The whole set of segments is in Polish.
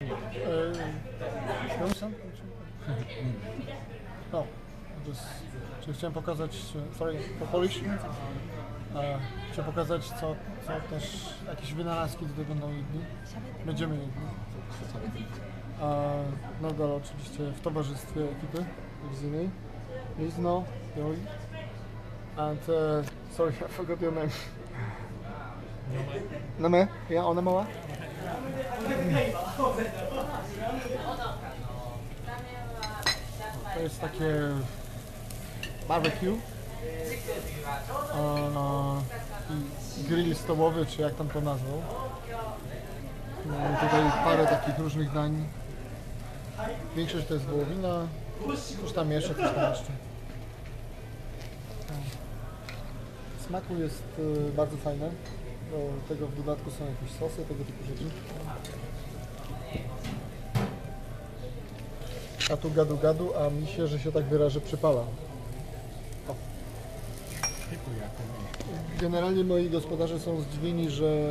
Uh, no, czyli chciałem pokazać, sorry, for Polish. Chciałem pokazać, co, co też, jakieś wynalazki tutaj będą jedni. Będziemy jedni. Nadal oczywiście w towarzystwie ekipy telewizyjnej. Lizno, Joi. And, uh, sorry, I forgot your name. Name? Ja, ona mała? To jest takie barbecue e, grill stołowy, czy jak tam to nazwał. Mamy tutaj parę takich różnych dań. Większość to jest wołowina, coś tam jeszcze, coś tam jeszcze. W Smaku jest e, bardzo fajne. Do tego w dodatku są jakieś sosy, tego typu rzeczy. A tu gadu gadu, a mi się, że się tak wyrażę, przypala. Generalnie moi gospodarze są zdziwieni, że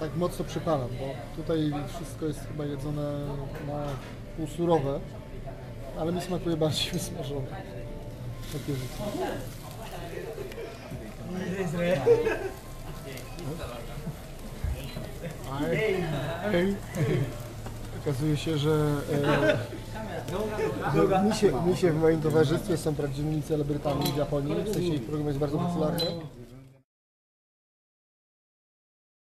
tak mocno przypalam, bo tutaj wszystko jest chyba jedzone na półsurowe, ale mi smakuje bardziej wysmażone. Takie rzeczy. Okazuje się, że, e, że misie, misie w moim towarzystwie są prawdziwymi celebrytami w Japonii, w sensie ich program jest bardzo popularny.